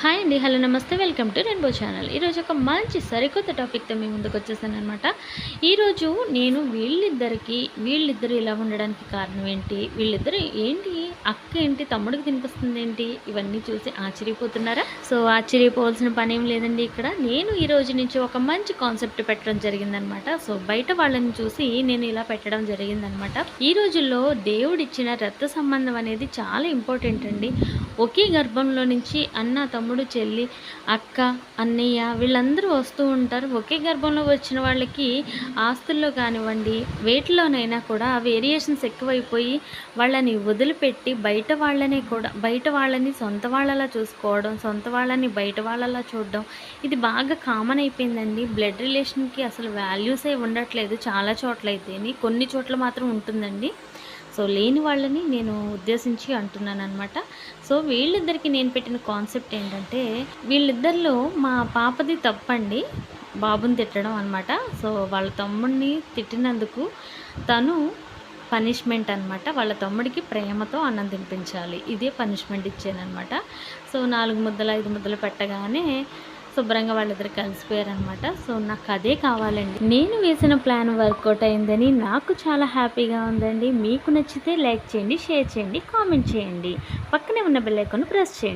Hi అండి hello నమస్తే welcome to rainbow channel. ఈరోజు ఒక మంచి సరికొత్త టాపిక్తో మీ ముందుకు వచ్చేసాను అనమాట ఈరోజు నేను వీళ్ళిద్దరికి వీళ్ళిద్దరు ఇలా ఉండడానికి కారణం ఏంటి వీళ్ళిద్దరు ఏంటి అక్క ఏంటి తమ్ముడికి తినిపిస్తుంది ఏంటి ఇవన్నీ చూసి ఆశ్చర్యపోతున్నారా? సో ఆశ్చర్యపోవాల్సిన పని ఏం లేదండి ఇక్కడ. నేను ఈ రోజు నుంచి ఒక మంచి కాన్సెప్ట్ పెట్టడం జరిగిందనమాట సో బయట వాళ్ళని చూసి నేను ఇలా పెట్టడం జరిగిందనమాట ఈ రోజుల్లో దేవుడిచ్చిన రక్త సంబంధం అనేది చాలా ఇంపార్టెంట్ అండి. ఒకే గర్భంలో నుంచి అన్న తమ్ముడు తమ్ముడు చెల్లి అక్క అన్నయ్య వీళ్ళందరూ వస్తూ ఉంటారు. ఒకే గర్భంలో వచ్చిన వాళ్ళకి ఆస్తుల్లో కానివ్వండి వేటిలోనైనా కూడా వేరియేషన్స్ ఎక్కువైపోయి వాళ్ళని వదిలిపెట్టి బయట వాళ్ళని కూడా బయట వాళ్ళని సొంత వాళ్ళలా చూసుకోవడం సొంత వాళ్ళని బయట వాళ్ళలా చూడడం ఇది బాగా కామన్ అయిపోయిందండి. బ్లడ్ రిలేషన్కి అసలు వాల్యూసే ఉండట్లేదు చాలా చోట్ల అయితేని కొన్ని చోట్ల మాత్రం ఉంటుందండి. సో లేని వాళ్ళని నేను ఉద్దేశించి అంటున్నాను అనమాట సో వీళ్ళిద్దరికి నేను పెట్టిన కాన్సెప్ట్ ఏంటంటే వీళ్ళిద్దరిలో మా పాపది తప్పండి బాబుని తిట్టడం అనమాట సో వాళ్ళ తమ్ముడిని తిట్టినందుకు తను పనిష్మెంట్ అనమాట వాళ్ళ తమ్ముడికి ప్రేమతో అన్నం తినిపించాలి. ఇదే పనిష్మెంట్ ఇచ్చానమాట సో నాలుగు ముద్దలు ఐదు ముద్దలు పెట్టగానే శుభ్రంగా వాళ్ళిద్దరు కలిసిపోయారనమాట సో నాకు అదే కావాలండి. నేను వేసిన ప్లాన్ వర్కౌట్ అయిందని నాకు చాలా హ్యాపీగా ఉందండి. మీకు నచ్చితే లైక్ చేయండి షేర్ చేయండి కామెంట్ చేయండి. పక్కనే ఉన్న బెల్ ప్రెస్ చేయండి.